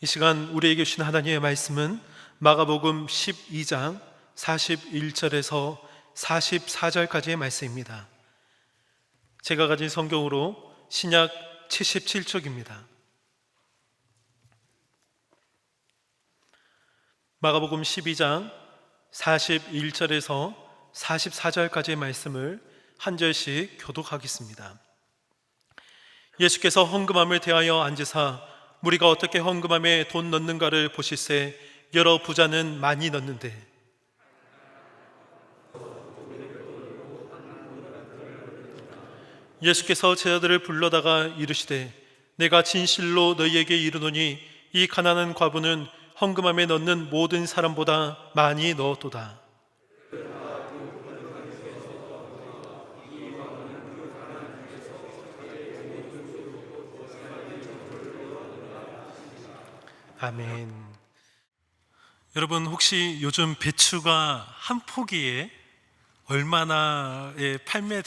이 시간 우리에게 주신 하나님의 말씀은 마가복음 12장 41절에서 44절까지의 말씀입니다. 제가 가진 성경으로 신약 77쪽입니다. 마가복음 12장 41절에서 44절까지의 말씀을 한 절씩 교독하겠습니다. 예수께서 헌금함을 대하여 앉으사 무리가 어떻게 헌금함에 돈 넣는가를 보실세 여러 부자는 많이 넣는데. 예수께서 제자들을 불러다가 이르시되 내가 진실로 너희에게 이르노니 이 가난한 과부는 헌금함에 넣는 모든 사람보다 많이 넣었도다 아멘. 여러분 혹시 요즘 배추가 한 포기에 얼마나의 판매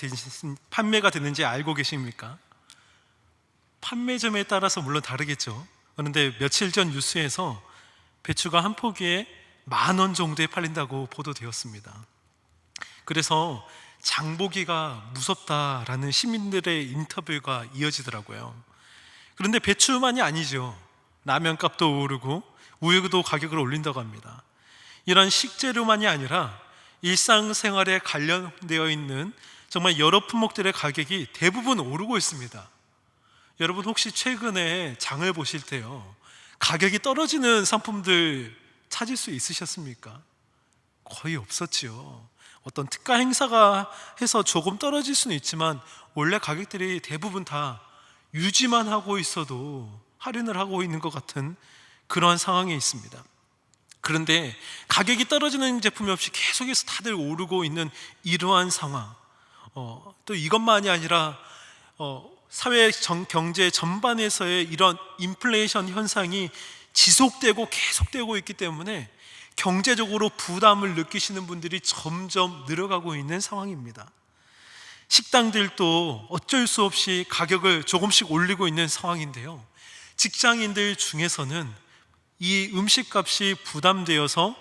판매가 되는지 알고 계십니까? 판매점에 따라서 물론 다르겠죠. 그런데 며칠 전 뉴스에서 배추가 한 포기에 만 원 정도에 팔린다고 보도되었습니다. 그래서 장보기가 무섭다라는 시민들의 인터뷰가 이어지더라고요. 그런데 배추만이 아니죠. 라면 값도 오르고 우유도 가격을 올린다고 합니다. 이런 식재료만이 아니라 일상생활에 관련되어 있는 정말 여러 품목들의 가격이 대부분 오르고 있습니다. 여러분 혹시 최근에 장을 보실 때요. 가격이 떨어지는 상품들 찾을 수 있으셨습니까? 거의 없었지요. 어떤 특가 행사가 해서 조금 떨어질 수는 있지만 원래 가격들이 대부분 다 유지만 하고 있어도 할인을 하고 있는 것 같은 그러한 상황에 있습니다. 그런데 가격이 떨어지는 제품이 없이 계속해서 다들 오르고 있는 이러한 상황. 어, 또 이것만이 아니라 어, 사회 정, 경제 전반에서의 이런 인플레이션 현상이 지속되고 계속되고 있기 때문에 경제적으로 부담을 느끼시는 분들이 점점 늘어가고 있는 상황입니다. 식당들도 어쩔 수 없이 가격을 조금씩 올리고 있는 상황인데요. 직장인들 중에서는 이 음식값이 부담되어서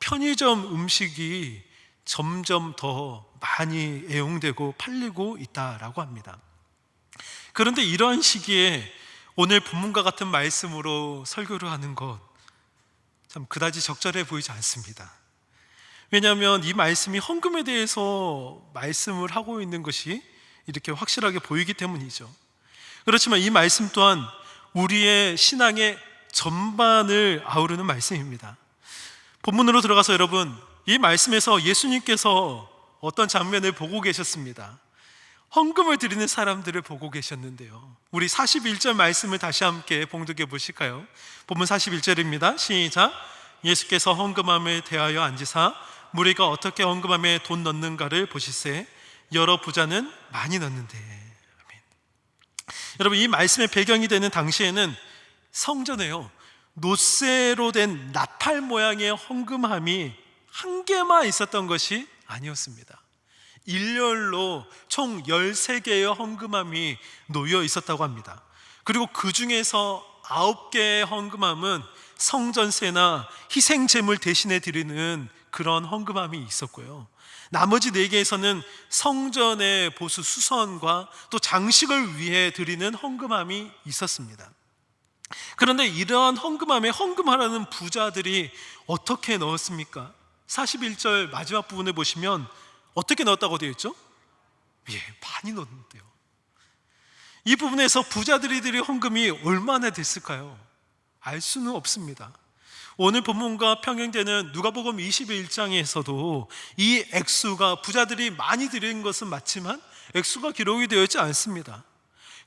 편의점 음식이 점점 더 많이 애용되고 팔리고 있다라고 합니다. 그런데 이러한 시기에 오늘 본문과 같은 말씀으로 설교를 하는 것 참 그다지 적절해 보이지 않습니다. 왜냐하면 이 말씀이 헌금에 대해서 말씀을 하고 있는 것이 이렇게 확실하게 보이기 때문이죠. 그렇지만 이 말씀 또한 우리의 신앙의 전반을 아우르는 말씀입니다. 본문으로 들어가서 여러분, 이 말씀에서 예수님께서 어떤 장면을 보고 계셨습니다. 헌금을 드리는 사람들을 보고 계셨는데요. 우리 41절 말씀을 다시 함께 봉독해 보실까요? 본문 41절입니다. 시작. 예수께서 헌금함에 대하여 앉으사 무리가 어떻게 헌금함에 돈 넣는가를 보실세 여러 부자는 많이 넣는데 여러분 이 말씀의 배경이 되는 당시에는 성전에요 노쇠로 된 나팔 모양의 헌금함이 한 개만 있었던 것이 아니었습니다. 일렬로 총 13개의 헌금함이 놓여 있었다고 합니다. 그리고 그 중에서 9개의 헌금함은 성전세나 희생제물 대신에 드리는 그런 헌금함이 있었고요. 나머지 네 개에서는 성전의 보수 수선과 또 장식을 위해 드리는 헌금함이 있었습니다. 그런데 이러한 헌금함에 헌금하라는 부자들이 어떻게 넣었습니까? 41절 마지막 부분에 보시면 어떻게 넣었다고 되어 있죠? 예, 많이 넣었는데요. 이 부분에서 부자들이 드린 헌금이 얼마나 됐을까요? 알 수는 없습니다. 오늘 본문과 평행되는 누가복음 21장에서도 이 액수가 부자들이 많이 드린 것은 맞지만 액수가 기록이 되어 있지 않습니다.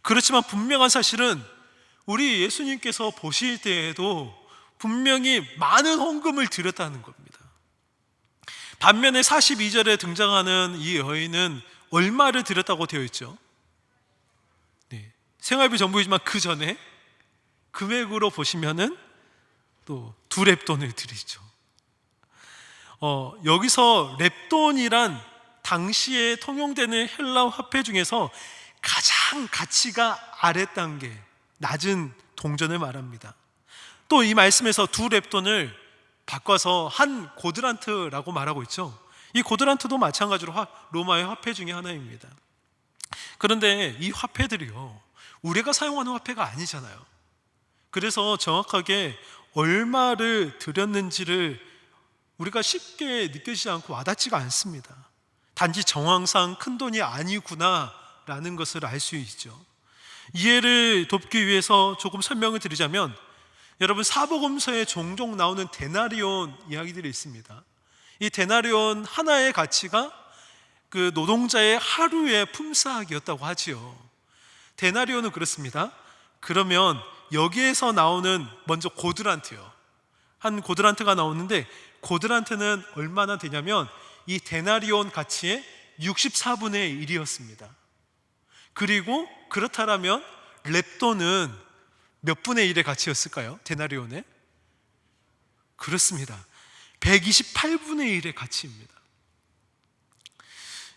그렇지만 분명한 사실은 우리 예수님께서 보실 때에도 분명히 많은 헌금을 드렸다는 겁니다. 반면에 42절에 등장하는 이 여인은 얼마를 드렸다고 되어 있죠? 네. 생활비 전부이지만 그 전에 금액으로 보시면은 또 두 랩돈을 드리죠. 어, 여기서 랩돈이란 당시에 통용되는 헬라 화폐 중에서 가장 가치가 아래 단계, 낮은 동전을 말합니다. 또 이 말씀에서 두 랩돈을 바꿔서 한 고드란트라고 말하고 있죠. 이 고드란트도 마찬가지로 화- 로마의 화폐 중에 하나입니다. 그런데 이 화폐들이요, 우리가 사용하는 화폐가 아니잖아요. 그래서 정확하게 얼마를 들였는지를 우리가 쉽게 느껴지지 않고 와닿지가 않습니다. 단지 정황상 큰 돈이 아니구나라는 것을 알 수 있죠. 이해를 돕기 위해서 조금 설명을 드리자면 여러분 사복음서에 종종 나오는 데나리온 이야기들이 있습니다. 이 데나리온 하나의 가치가 그 노동자의 하루의 품삯이었다고 하지요. 데나리온은 그렇습니다. 그러면 여기에서 나오는 먼저 고드란트요. 한 고드란트가 나오는데 고드란트는 얼마나 되냐면 이 데나리온 가치의 64분의 1이었습니다. 그리고 그렇다면 랩돈은 몇 분의 1의 가치였을까요? 데나리온의? 그렇습니다. 128분의 1의 가치입니다.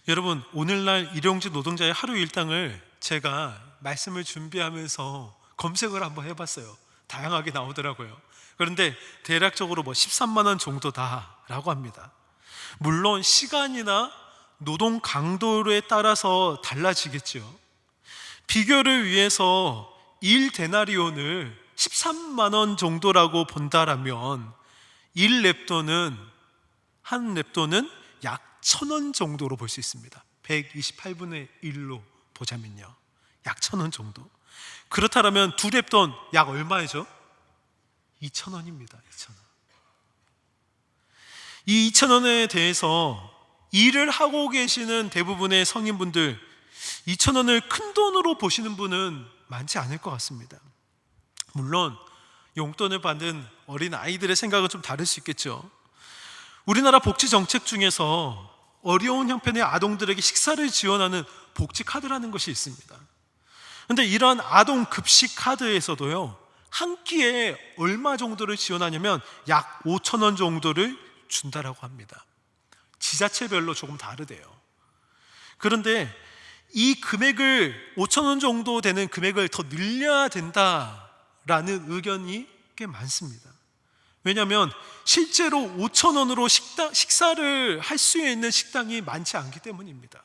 여러분, 오늘날 일용직 노동자의 하루 일당을 제가 말씀을 준비하면서 검색을 한번 해봤어요. 다양하게 나오더라고요. 그런데 대략적으로 뭐 13만 원 정도다라고 합니다. 물론 시간이나 노동 강도에 따라서 달라지겠죠. 비교를 위해서 1 데나리온을 13만 원 정도라고 본다라면 1랩돈은 한 랩돈은 약 1000원 정도로 볼 수 있습니다. 128분의 1로 보자면요. 약 1000원 정도. 그렇다면 두 랩돈 약 얼마죠? 2,000원입니다. 2,000원. 이 2,000원에 대해서 일을 하고 계시는 대부분의 성인분들 2,000원을 큰 돈으로 보시는 분은 많지 않을 것 같습니다. 물론 용돈을 받는 어린 아이들의 생각은 좀 다를 수 있겠죠. 우리나라 복지 정책 중에서 어려운 형편의 아동들에게 식사를 지원하는 복지 카드라는 것이 있습니다. 근데 이런 아동 급식 카드에서도요. 한 끼에 얼마 정도를 지원하냐면 약 5천 원 정도를 준다라고 합니다. 지자체별로 조금 다르대요. 그런데 이 금액을 5천 원 정도 되는 금액을 더 늘려야 된다라는 의견이 꽤 많습니다. 왜냐하면 실제로 5천 원으로 식당, 식사를 할 수 있는 식당이 많지 않기 때문입니다.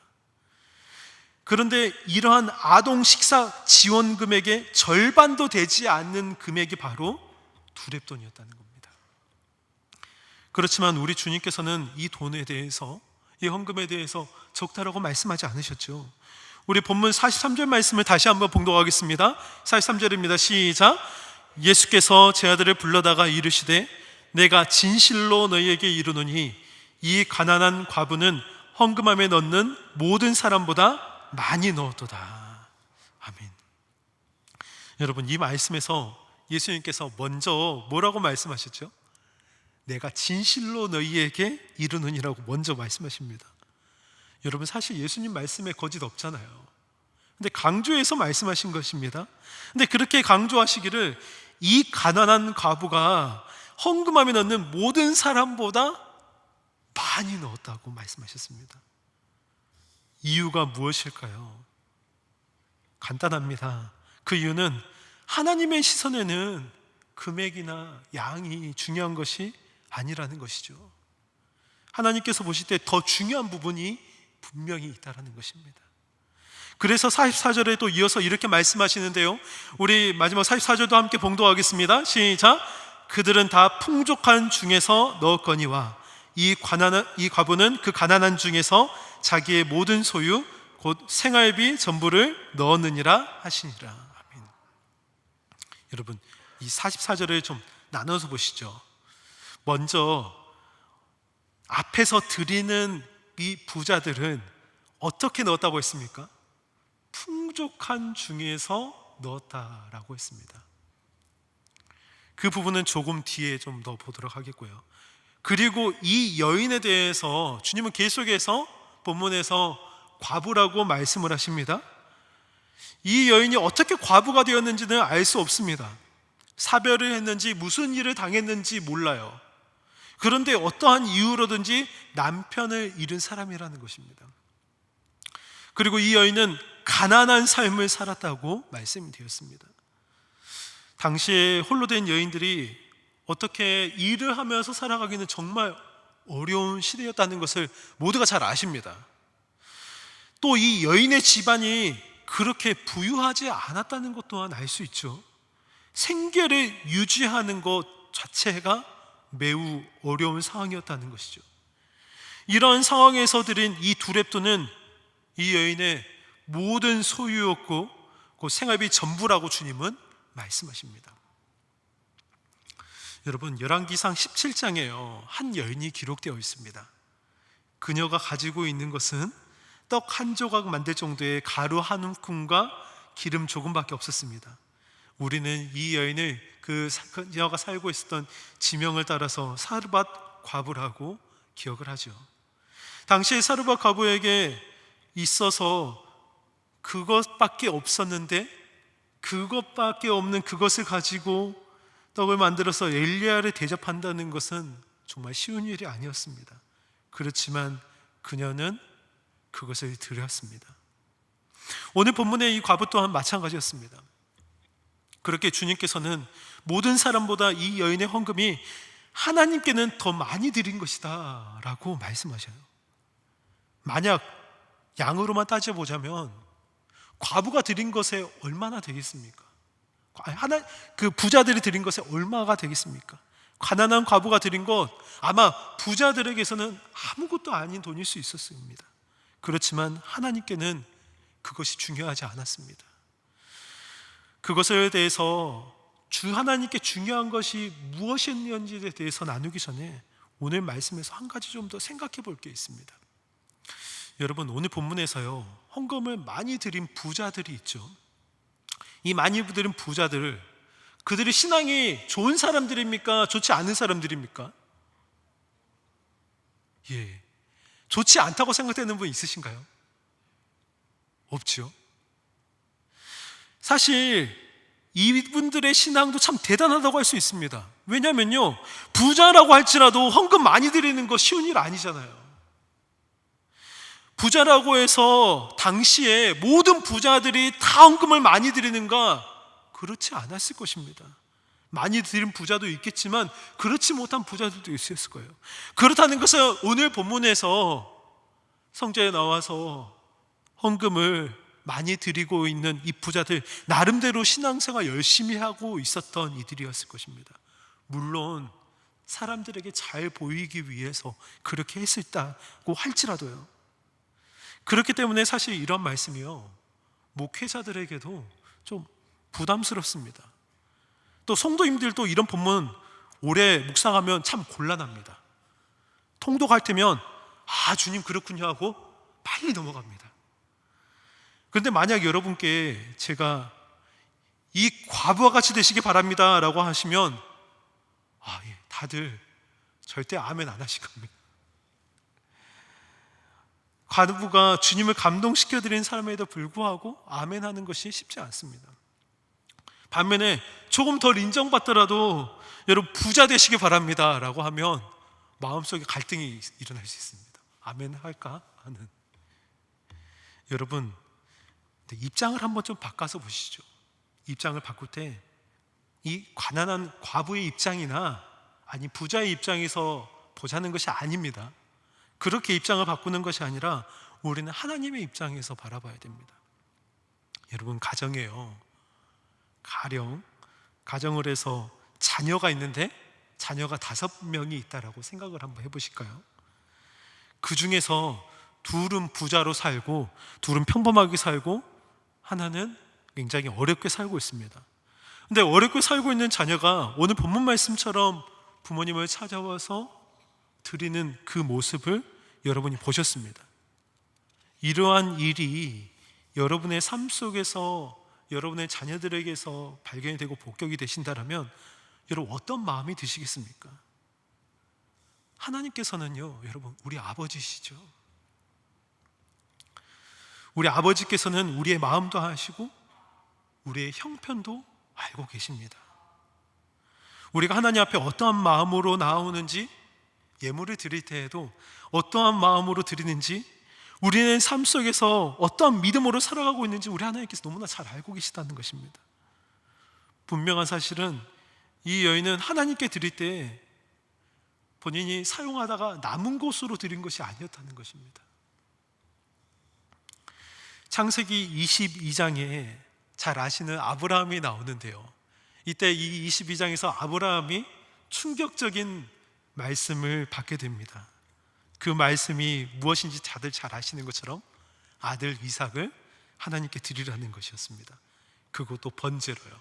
그런데 이러한 아동 식사 지원 금액의 절반도 되지 않는 금액이 바로 두랩돈이었다는 겁니다. 그렇지만 우리 주님께서는 이 돈에 대해서 이 헌금에 대해서 적다라고 말씀하지 않으셨죠. 우리 본문 43절 말씀을 다시 한번 봉독하겠습니다. 43절입니다. 시작. 예수께서 제 아들을 불러다가 이르시되 내가 진실로 너희에게 이르노니 이 가난한 과부는 헌금함에 넣는 모든 사람보다 많이 넣었도다. 아멘. 여러분 이 말씀에서 예수님께서 먼저 뭐라고 말씀하셨죠? 내가 진실로 너희에게 이르느니라고 먼저 말씀하십니다. 여러분 사실 예수님 말씀에 거짓 없잖아요. 근데 강조해서 말씀하신 것입니다. 근데 그렇게 강조하시기를 이 가난한 과부가 헌금함에 넣는 모든 사람보다 많이 넣었다고 말씀하셨습니다. 이유가 무엇일까요? 간단합니다. 그 이유는 하나님의 시선에는 금액이나 양이 중요한 것이 아니라는 것이죠. 하나님께서 보실 때 더 중요한 부분이 분명히 있다라는 것입니다. 그래서 44절에 또 이어서 이렇게 말씀하시는데요. 우리 마지막 44절도 함께 봉독하겠습니다. 시작. 그들은 다 풍족한 중에서 넣었거니와 이 가난한 이 과부는 그 가난한 중에서 자기의 모든 소유 곧 생활비 전부를 넣었느니라 하시니라. 아멘. 여러분, 이 44절을 좀 나눠서 보시죠. 먼저 앞에서 드리는 이 부자들은 어떻게 넣었다고 했습니까? 풍족한 중에서 넣었다라고 했습니다. 그 부분은 조금 뒤에 좀 더 보도록 하겠고요. 그리고 이 여인에 대해서 주님은 계속해서 본문에서 과부라고 말씀을 하십니다. 이 여인이 어떻게 과부가 되었는지는 알 수 없습니다. 사별을 했는지 무슨 일을 당했는지 몰라요. 그런데 어떠한 이유로든지 남편을 잃은 사람이라는 것입니다. 그리고 이 여인은 가난한 삶을 살았다고 말씀이 되었습니다. 당시에 홀로 된 여인들이 어떻게 일을 하면서 살아가기는 정말 어려운 시대였다는 것을 모두가 잘 아십니다. 또 이 여인의 집안이 그렇게 부유하지 않았다는 것 또한 알 수 있죠. 생계를 유지하는 것 자체가 매우 어려운 상황이었다는 것이죠. 이런 상황에서 드린 이 두 랩도는 이 여인의 모든 소유였고 그 생활비 전부라고 주님은 말씀하십니다. 여러분 열왕기상 17장에요 한 여인이 기록되어 있습니다. 그녀가 가지고 있는 것은 떡 한 조각 만들 정도의 가루 한 움큼과 기름 조금밖에 없었습니다. 우리는 이 여인을 그 사- 그녀가 살고 있었던 지명을 따라서 사르밧 과부라고 기억을 하죠. 당시에 사르밧 과부에게 있어서 그것밖에 없었는데 그것밖에 없는 그것을 가지고 떡을 만들어서 엘리야를 대접한다는 것은 정말 쉬운 일이 아니었습니다. 그렇지만 그녀는 그것을 드렸습니다. 오늘 본문의 이 과부 또한 마찬가지였습니다. 그렇게 주님께서는 모든 사람보다 이 여인의 헌금이 하나님께는 더 많이 드린 것이다 라고 말씀하셔요. 만약 양으로만 따져보자면 과부가 드린 것에 얼마나 되겠습니까? 하나 그 부자들이 드린 것에 얼마가 되겠습니까? 가난한 과부가 드린 것 아마 부자들에게서는 아무것도 아닌 돈일 수 있었습니다. 그렇지만 하나님께는 그것이 중요하지 않았습니다. 그것에 대해서 주 하나님께 중요한 것이 무엇이었는지에 대해서 나누기 전에 오늘 말씀에서 한 가지 좀 더 생각해 볼 게 있습니다. 여러분 오늘 본문에서요 헌금을 많이 드린 부자들이 있죠. 이 드린 부자들 그들의 신앙이 좋은 사람들입니까? 좋지 않은 사람들입니까? 예, 좋지 않다고 생각되는 분 있으신가요? 없죠. 사실 이분들의 신앙도 참 대단하다고 할 수 있습니다. 왜냐면요, 부자라고 할지라도 헌금 많이 드리는 거 쉬운 일 아니잖아요. 부자라고 해서 당시에 모든 부자들이 다 헌금을 많이 드리는가? 그렇지 않았을 것입니다. 많이 드린 부자도 있겠지만 그렇지 못한 부자들도 있었을 거예요. 그렇다는 것은 오늘 본문에서 성자에 나와서 헌금을 많이 드리고 있는 이 부자들 나름대로 신앙생활 열심히 하고 있었던 이들이었을 것입니다. 물론 사람들에게 잘 보이기 위해서 그렇게 했었다고 할지라도요. 그렇기 때문에 사실 이런 말씀이요. 목회자들에게도 좀 부담스럽습니다. 또 성도님들도 이런 본문 오래 묵상하면 참 곤란합니다. 통독할 때면 아 주님 그렇군요 하고 빨리 넘어갑니다. 그런데 만약 여러분께 제가 이 과부와 같이 되시기 바랍니다라고 하시면 아 예, 다들 절대 아멘 안 하실 겁니다. 과부가 주님을 감동시켜 드린 사람에도 불구하고 아멘 하는 것이 쉽지 않습니다. 반면에 조금 덜 인정받더라도 여러분 부자 되시기 바랍니다라고 하면 마음속에 갈등이 일어날 수 있습니다. 아멘 할까 하는 여러분 입장을 한번 좀 바꿔서 보시죠. 입장을 바꿀 때 이 가난한 과부의 입장이나 아니 부자의 입장에서 보자는 것이 아닙니다. 그렇게 입장을 바꾸는 것이 아니라 우리는 하나님의 입장에서 바라봐야 됩니다. 여러분 가정에요. 가령 가정을 해서 자녀가 있는데 자녀가 다섯 명이 있다라고 생각을 한번 해보실까요? 그 중에서 둘은 부자로 살고 둘은 평범하게 살고 하나는 굉장히 어렵게 살고 있습니다. 근데 어렵게 살고 있는 자녀가 오늘 본문 말씀처럼 부모님을 찾아와서 드리는 그 모습을 여러분이 보셨습니다. 이러한 일이 여러분의 삶 속에서 여러분의 자녀들에게서 발견이 되고 복격이 되신다라면 여러분 어떤 마음이 드시겠습니까? 하나님께서는요, 여러분 우리 아버지시죠. 우리 아버지께서는 우리의 마음도 아시고 우리의 형편도 알고 계십니다. 우리가 하나님 앞에 어떠한 마음으로 나오는지 예물을 드릴 때에도 어떠한 마음으로 드리는지 우리는 삶 속에서 어떠한 믿음으로 살아가고 있는지 우리 하나님께서 너무나 잘 알고 계시다는 것입니다. 분명한 사실은 이 여인은 하나님께 드릴 때 본인이 사용하다가 남은 곳으로 드린 것이 아니었다는 것입니다. 창세기 22장에 잘 아시는 아브라함이 나오는데요. 이때 이 22장에서 아브라함이 충격적인 말씀을 받게 됩니다. 그 말씀이 무엇인지 다들 잘 아시는 것처럼 아들 이삭을 하나님께 드리라는 것이었습니다. 그것도 번제로요.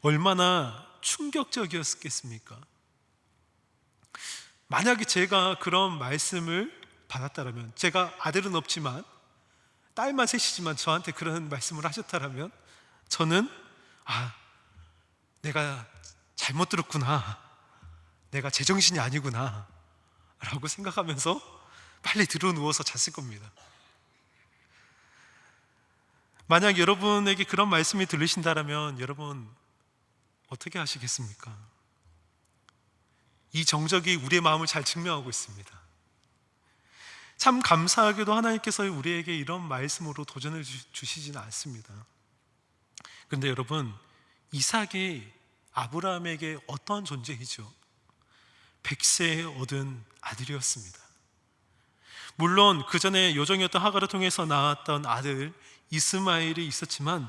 얼마나 충격적이었겠습니까? 만약에 제가 그런 말씀을 받았다면 제가 아들은 없지만 딸만 셋이지만 저한테 그런 말씀을 하셨다면 저는 아 내가 잘못 들었구나 내가 제정신이 아니구나 라고 생각하면서 빨리 들어 누워서 잤을 겁니다 만약 여러분에게 그런 말씀이 들리신다면 여러분 어떻게 하시겠습니까? 이 정적이 우리의 마음을 잘 증명하고 있습니다. 참 감사하게도 하나님께서 우리에게 이런 말씀으로 도전을 주시지는 않습니다. 그런데 여러분, 이삭이 아브라함에게 어떠한 존재이죠? 백세에 얻은 아들이었습니다. 물론 그 전에 요정이었던 하가를 통해서 나왔던 아들 이스마엘이 있었지만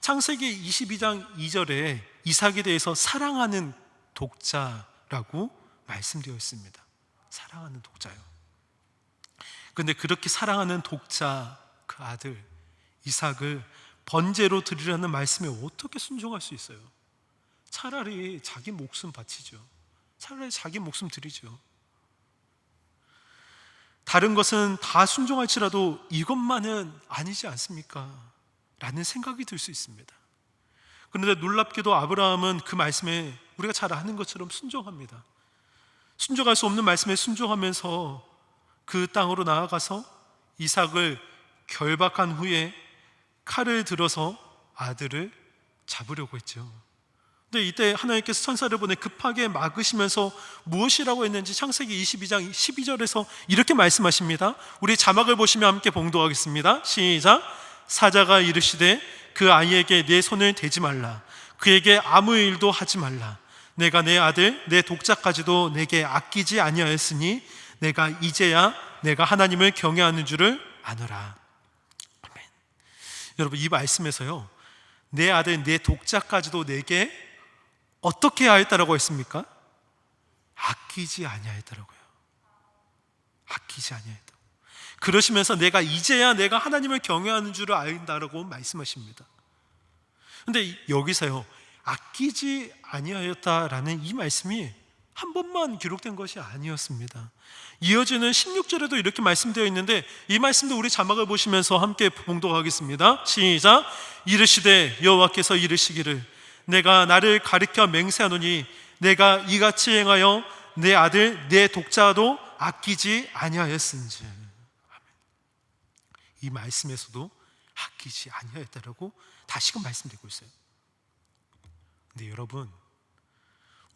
창세기 22장 2절에 이삭에 대해서 사랑하는 독자라고 말씀되어 있습니다. 사랑하는 독자요. 근데 그렇게 사랑하는 독자 그 아들 이삭을 번제로 드리라는 말씀에 어떻게 순종할 수 있어요? 차라리 자기 목숨 바치죠. 차라리 자기 목숨 드리죠. 다른 것은 다 순종할지라도 이것만은 아니지 않습니까? 라는 생각이 들 수 있습니다. 그런데 놀랍게도 아브라함은 그 말씀에 우리가 잘 아는 것처럼 순종합니다. 순종할 수 없는 말씀에 순종하면서 그 땅으로 나아가서 이삭을 결박한 후에 칼을 들어서 아들을 잡으려고 했죠. 근데 이때 하나님께서 천사를 보내 급하게 막으시면서 무엇이라고 했는지 창세기 22장 12절에서 이렇게 말씀하십니다. 우리 자막을 보시면 함께 봉독하겠습니다. 시작. 사자가 이르시되 그 아이에게 내 손을 대지 말라. 그에게 아무 일도 하지 말라. 내가 내 아들 내 독자까지도 내게 아끼지 아니하였으니 내가 이제야 내가 하나님을 경외하는 줄을 아노라. 아멘. 여러분 이 말씀에서요. 내 아들 내 독자까지도 내게 어떻게 하였다라고 했습니까? 아끼지 아니하였다라고요. 아끼지 아니하였다. 그러시면서 내가 이제야 내가 하나님을 경외하는 줄을 알다라고 말씀하십니다. 근데 여기서요. 아끼지 아니하였다라는 이 말씀이 한 번만 기록된 것이 아니었습니다. 이어지는 16절에도 이렇게 말씀되어 있는데 이 말씀도 우리 자막을 보시면서 함께 봉독하겠습니다. 시작. 이르시되 여호와께서 이르시기를 내가 나를 가리켜 맹세하노니 내가 이같이 행하여 내 아들 내 독자도 아끼지 아니하였은지. 이 말씀에서도 아끼지 아니하였다라고 다시금 말씀드리고 있어요. 근데 여러분,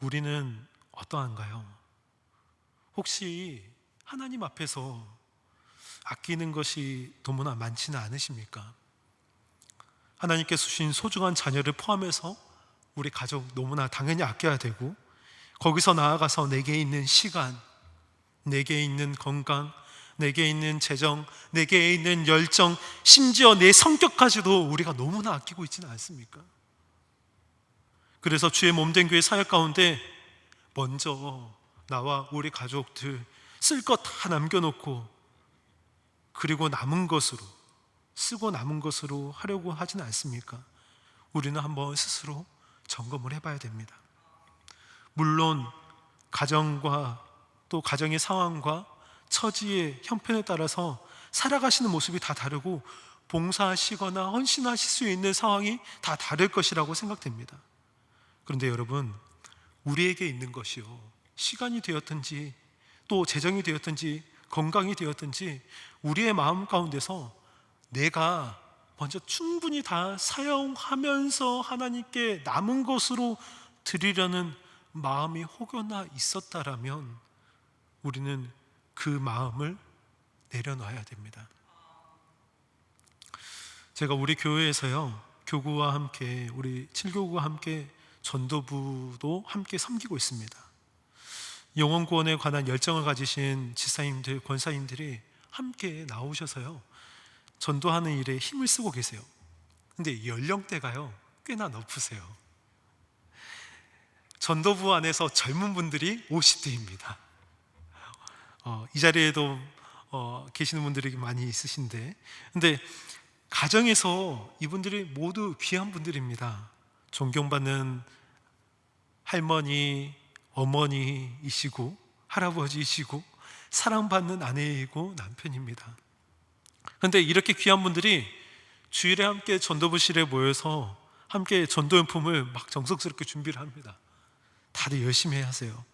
우리는 어떠한가요? 혹시 하나님 앞에서 아끼는 것이 너무나 많지는 않으십니까? 하나님께서 주신 소중한 자녀를 포함해서 우리 가족 너무나 당연히 아껴야 되고 거기서 나아가서 내게 있는 시간, 내게 있는 건강, 내게 있는 재정, 내게 있는 열정, 심지어 내 성격까지도 우리가 너무나 아끼고 있지는 않습니까? 그래서 주의 몸된 교회 사역 가운데 먼저 나와 우리 가족들 쓸 것 다 남겨놓고 그리고 남은 것으로 쓰고 남은 것으로 하려고 하지는 않습니까? 우리는 한번 스스로 점검을 해봐야 됩니다. 물론 가정과 또 가정의 상황과 처지의 형편에 따라서 살아가시는 모습이 다 다르고 봉사하시거나 헌신하실 수 있는 상황이 다 다를 것이라고 생각됩니다. 그런데 여러분, 우리에게 있는 것이요. 시간이 되었든지 또 재정이 되었든지 건강이 되었든지 우리의 마음 가운데서 내가 먼저 충분히 다 사용하면서 하나님께 남은 것으로 드리려는 마음이 혹여나 있었다라면 우리는 그 마음을 내려놔야 됩니다. 제가 우리 교회에서요, 교구와 함께 우리 칠교구와 함께 전도부도 함께 섬기고 있습니다. 영원 구원에 관한 열정을 가지신 지사님들, 권사님들이 함께 나오셔서요. 전도하는 일에 힘을 쓰고 계세요. 근데 연령대가요. 꽤나 높으세요. 전도부 안에서 젊은 분들이 50대입니다. 어, 이 자리에도 어, 계시는 분들이 많이 있으신데, 근데 가정에서 이분들이 모두 귀한 분들입니다. 존경받는 할머니, 어머니이시고 할아버지이시고 사랑받는 아내이고 남편입니다. 그런데 이렇게 귀한 분들이 주일에 함께 전도부실에 모여서 함께 전도 용품을 막 정성스럽게 준비를 합니다. 다들 열심히 하세요.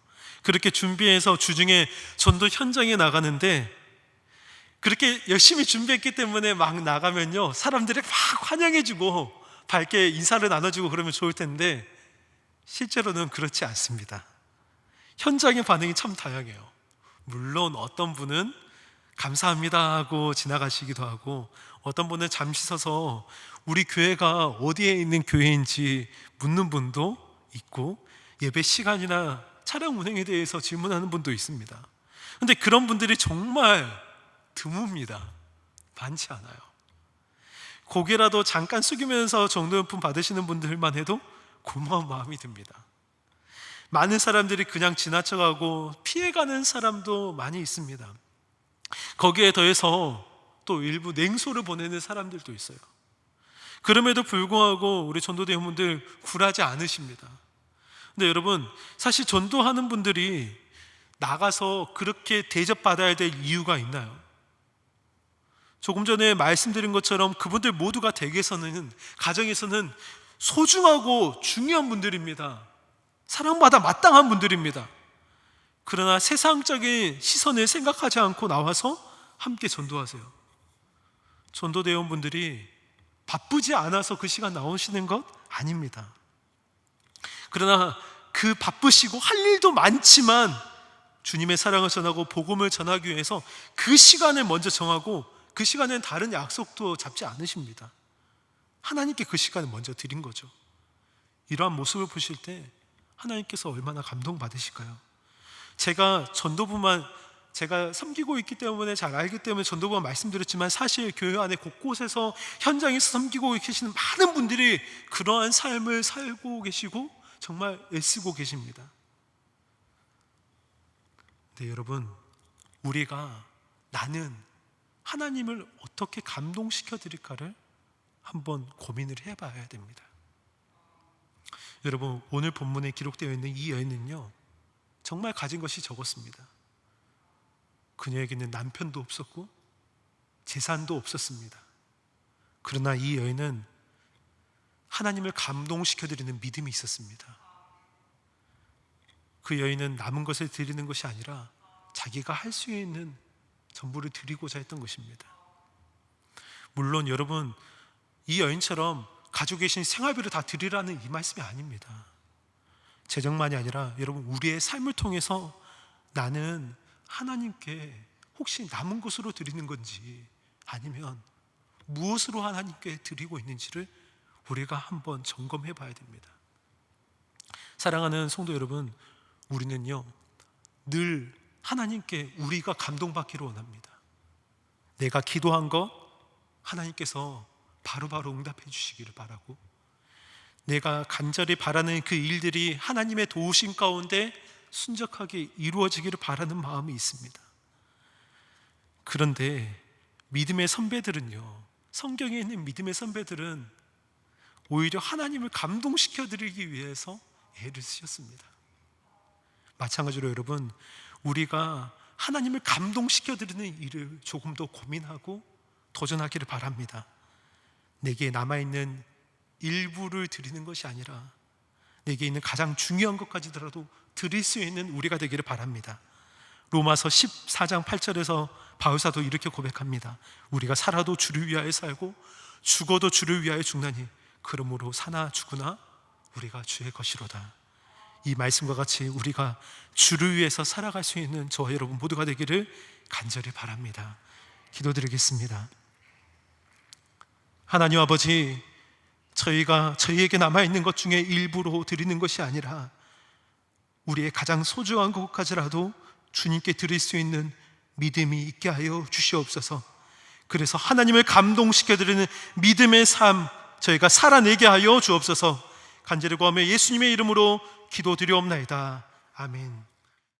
그렇게 준비해서 주중에 전도 현장에 나가는데 그렇게 열심히 준비했기 때문에 막 나가면요 사람들이 막 환영해주고 밝게 인사를 나눠주고 그러면 좋을 텐데 실제로는 그렇지 않습니다. 현장의 반응이 참 다양해요. 물론 어떤 분은 감사합니다 하고 지나가시기도 하고 어떤 분은 잠시 서서 우리 교회가 어디에 있는 교회인지 묻는 분도 있고 예배 시간이나 차량 운행에 대해서 질문하는 분도 있습니다. 근데 그런 분들이 정말 드뭅니다. 많지 않아요. 고개라도 잠깐 숙이면서 정도용품 받으시는 분들만 해도 고마운 마음이 듭니다. 많은 사람들이 그냥 지나쳐가고 피해가는 사람도 많이 있습니다. 거기에 더해서 또 일부 냉소를 보내는 사람들도 있어요. 그럼에도 불구하고 우리 전도대원분들 굴하지 않으십니다. 근데 여러분, 사실 전도하는 분들이 나가서 그렇게 대접받아야 될 이유가 있나요? 조금 전에 말씀드린 것처럼 그분들 모두가 댁에서는, 가정에서는 소중하고 중요한 분들입니다. 사랑받아 마땅한 분들입니다. 그러나 세상적인 시선을 생각하지 않고 나와서 함께 전도하세요. 전도대원분들이 바쁘지 않아서 그 시간 나오시는 것 아닙니다. 그러나 그 바쁘시고 할 일도 많지만 주님의 사랑을 전하고 복음을 전하기 위해서 그 시간을 먼저 정하고 그 시간엔 다른 약속도 잡지 않으십니다. 하나님께 그 시간을 먼저 드린 거죠. 이러한 모습을 보실 때 하나님께서 얼마나 감동받으실까요? 제가 전도부만 제가 섬기고 있기 때문에 잘 알기 때문에 전도부만 말씀드렸지만 사실 교회 안에 곳곳에서 현장에서 섬기고 계시는 많은 분들이 그러한 삶을 살고 계시고 정말 애쓰고 계십니다. 네, 여러분, 우리가 나는 하나님을 어떻게 감동시켜 드릴까를 한번 고민을 해 봐야 됩니다. 여러분, 오늘 본문에 기록되어 있는 이 여인은요, 정말 가진 것이 적었습니다. 그녀에게는 남편도 없었고, 재산도 없었습니다. 그러나 이 여인은 하나님을 감동시켜 드리는 믿음이 있었습니다. 그 여인은 남은 것을 드리는 것이 아니라 자기가 할 수 있는 전부를 드리고자 했던 것입니다. 물론 여러분, 이 여인처럼 가지고 계신 생활비를 다 드리라는 이 말씀이 아닙니다. 재정만이 아니라 여러분 우리의 삶을 통해서 나는 하나님께 혹시 남은 것으로 드리는 건지 아니면 무엇으로 하나님께 드리고 있는지를 우리가 한번 점검해 봐야 됩니다. 사랑하는 성도 여러분, 우리는요, 늘 하나님께 우리가 감동받기를 원합니다. 내가 기도한 것 하나님께서 바로바로 응답해 주시기를 바라고 내가 간절히 바라는 그 일들이 하나님의 도우심 가운데 순적하게 이루어지기를 바라는 마음이 있습니다. 그런데 믿음의 선배들은요, 성경에 있는 믿음의 선배들은 오히려 하나님을 감동시켜 드리기 위해서 애를 쓰셨습니다. 마찬가지로 여러분, 우리가 하나님을 감동시켜 드리는 일을 조금 더 고민하고 도전하기를 바랍니다. 내게 남아있는 일부를 드리는 것이 아니라 내게 있는 가장 중요한 것까지더라도 드릴 수 있는 우리가 되기를 바랍니다. 로마서 14장 8절에서 바울사도 이렇게 고백합니다. 우리가 살아도 주를 위하여 살고 죽어도 주를 위하여 죽나니 그러므로 사나 죽으나 우리가 주의 것이로다. 이 말씀과 같이 우리가 주를 위해서 살아갈 수 있는 저와 여러분 모두가 되기를 간절히 바랍니다. 기도드리겠습니다. 하나님 아버지, 저희가 저희에게 남아 있는 것 중에 일부로 드리는 것이 아니라 우리의 가장 소중한 것까지라도 주님께 드릴 수 있는 믿음이 있게 하여 주시옵소서. 그래서 하나님을 감동시켜 드리는 믿음의 삶 저희가 살아내게 하여 주옵소서. 간절히 구하며 예수님의 이름으로 기도드리옵나이다. 아멘.